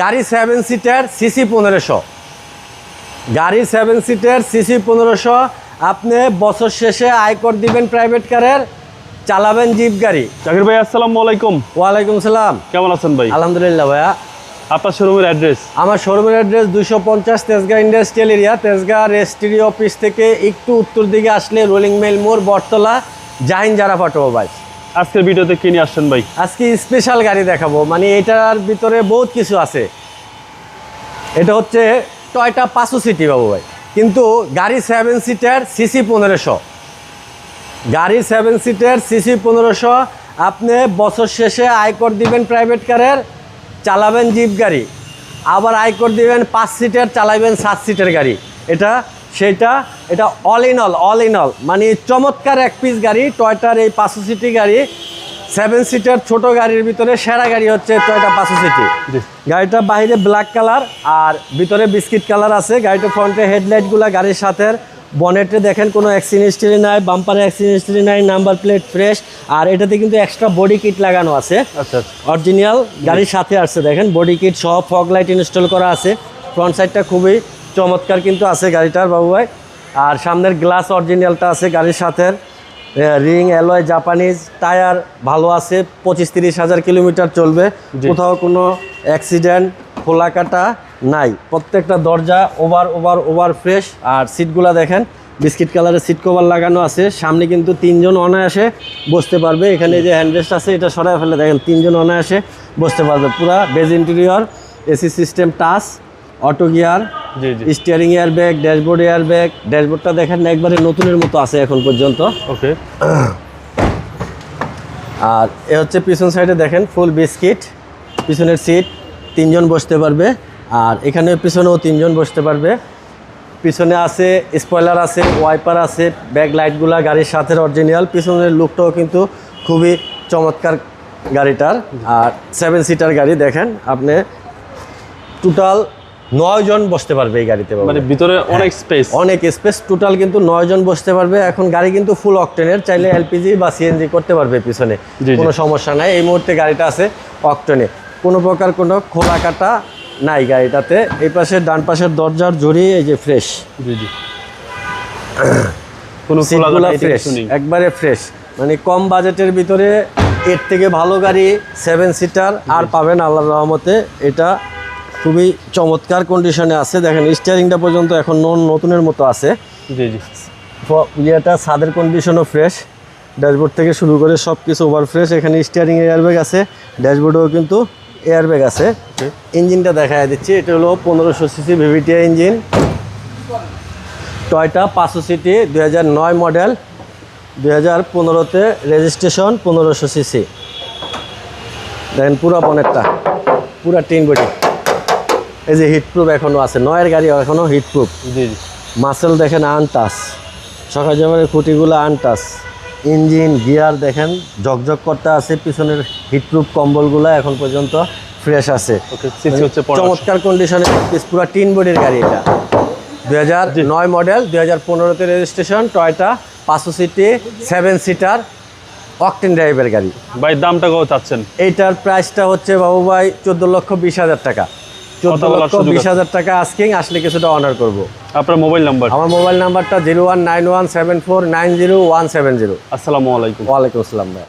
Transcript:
গাড়ি seven seater CC পনেরোশো। গাড়ি সেভেন সিটার সিসি পনেরোশো। আপনি বছর শেষে আয়কর দিবেন প্রাইভেট কারের চালাবেন জিপ গাড়ি। জাকির ভাই আসসালামু আলাইকুম। ওয়ালাইকুম সালাম। কেমন আছেন ভাই? আলহামদুলিল্লাহ ভাইয়া। আপনার শোরুমের অ্যাড্রেস আমার শোরুমের অ্যাড্রেস দুশো পঞ্চাশ Tejgaon industrial area Tejgaon registry office থেকে একটু উত্তর দিকে আসলে রোলিং মেল মোড় বটতলা জাহিন জারা অটোমোবাইল আজকের ভিডিওতে কিনে আসছেন ভাই? আজকে স্পেশাল গাড়ি দেখাবো। মানে এটার ভিতরে বহুত কিছু আছে। এটা হচ্ছে টয়টা পাঁচশো সিটি বাবু ভাই। কিন্তু গাড়ি সেভেন সিটার সিসি পনেরোশো। গাড়ি সেভেন সিটার সিসি পনেরোশো। আপনি বছর শেষে আয়কর দিবেন প্রাইভেট কারের চালাবেন জিপ গাড়ি। আবার আয়কর দিবেন পাঁচ সিটার চালাবেন সাত সিটের গাড়ি। এটা সেইটা এটা all in all all in all মানে চমৎকার এক পিস গাড়ি টয়টার এই পাঁচশো সিটি গাড়ি। সেভেন সিটার ছোট গাড়ির ভিতরে সেরা গাড়ি হচ্ছে টয়টা পাঁচশো সিটি। গাড়িটা বাইরে ব্ল্যাক কালার আর ভিতরে বিস্কিট কালার আছে। গাড়িটা ফ্রন্টে হেডলাইটগুলো গাড়ির সাথে। বনেটে দেখেন কোনো অ্যাক্সিডেন্ট হিস্ট্রি নাই বাম্পারে হিস্ট্রি নাই নাম্বার প্লেট ফ্রেশ আর এটাতে কিন্তু এক্সট্রা বডি কিট লাগানো আছে। আচ্ছা আচ্ছা। অরিজিনাল গাড়ির সাথে আসছে দেখেন। বডি কিট সহ ফগ লাইট ইনস্টল করা আছে। ফ্রন্ট সাইডটা খুবই চমৎকার কিন্তু আছে গাড়িটার বাবু ভাই। আর সামনের গ্লাস অরিজিনালটা আছে গাড়ির সাথে। রিং অ্যালয় জাপানিজ টায়ার ভালো আছে পঁচিশ তিরিশ হাজার কিলোমিটার চলবে। কোথাও কোনো অ্যাক্সিডেন্ট খোলা কাটা নাই। প্রত্যেকটা দরজা ওভার ওভার ওভার ফ্রেশ আর সিটগুলা দেখেন বিস্কিট কালারের সিট কভার লাগানো আছে। সামনে কিন্তু তিনজন অনায়াসে বসতে পারবে। এখানে যে হ্যান্ডরেস্ট আছে এটা সরাই ফেলে দেখেন তিনজন অনায়াসে বসতে পারবে। পুরা beige interior AC system touch auto gear steering air bag dashboard air bag ড্যাশবোর্ডটা দেখেন না একবারে নতুনের মতো আছে এখন পর্যন্ত। ওকে। আর এ হচ্ছে পিছন সাইডে দেখেন ফুল বিস্কিট পিছনের সিট তিনজন বসতে পারবে। আর এখানে পিছনেও তিনজন বসতে পারবে। পিছনে আছে স্পয়লার আছে ওয়াইপার আছে ব্যাক লাইটগুলা গাড়ির সাথে অরিজিনাল পিছনের লুকটাও কিন্তু খুবই চমৎকার গাড়িটার। আর সেভেন সিটার গাড়ি দেখেন আপনি টোটাল নয় জন বসতে পারবে এই গাড়িতে মানে ভিতরে অনেক স্পেস অনেক স্পেস টোটাল কিন্তু নয় জন বসতে পারবে। এখন গাড়ি কিন্তু ফুল অকটেনের চাইলে এলপিজি বা সিএনজি করতে পারবে পিছনে। কোনো সমস্যা নাই। এই মুহূর্তে গাড়িটা আছে অকটেনে কোনো প্রকার কোনো খোলা কাটা নাই গাড়িটাতে। এই পাশে ডান পাশের দরজার জড়িয়ে এই যে ফ্রেশ জি জি। কোনো ফ্রেশ একবারে ফ্রেশ মানে কম বাজেটের ভিতরে এর থেকে ভালো গাড়ি সেভেন সিটার আর পাবেন আল্লাহ রহমতে। এটা খুবই চমৎকার কন্ডিশনে আছে। দেখেন স্টিয়ারিংটা পর্যন্ত এখন নন- নতুনের মতো আছে। জি জি। ইয়েটা ছাদের কন্ডিশনও ফ্রেশ ড্যাশবোর্ড থেকে শুরু করে সব কিছু ওভার ফ্রেশ এখানে স্টিয়ারিং এয়ারব্যাগ আছে। ড্যাশবোর্ডেও কিন্তু এয়ারব্যাগ আছে। ইঞ্জিনটা দেখা দিচ্ছি। এটা হলো পনেরোশো CC VVTi engine Toyota Passo Sette দুই নয় মডেল দুই হাজার পনেরোতে রেজিস্ট্রেশন পনেরোশো সিসি দেখেন পুরো বনেটটা পুরা টিন বডি। এই যে হিটপ্রুফ এখনও আছে নয়ের গাড়ি এখনও হিটপ্রুফ জি জি। মাসেল দেখেন আনটাস সকাল জমের খুঁটিগুলো আনটাস ইঞ্জিন গিয়ার দেখেন ঝকঝক করতে আছে পিছনের হিটপ্রুফ কম্বলগুলো এখন পর্যন্ত ফ্রেশ আছে। চমৎকার কন্ডিশনে পুরো তিন বডির গাড়ি এটা। দুই হাজার নয় মডেল দুই হাজার পনেরোতে registration Toyota Passo Sette seven seater octane ড্রাইভের গাড়ি। ভাই দামটা কত চাচ্ছেন? এইটার প্রাইসটা হচ্ছে বাবু ভাই চোদ্দ লক্ষ বিশ হাজার টাকা। চোদ্দ লক্ষ বিশ হাজার টাকা আস্কিং আসলে কিছুটা অনার করব। আপনার মোবাইল নাম্বার আমার মোবাইল নাম্বারটা zero one nine one seven four nine zero one seven zero আসসালামু আলাইকুম। ওয়ালাইকুম আসসালাম ভাই।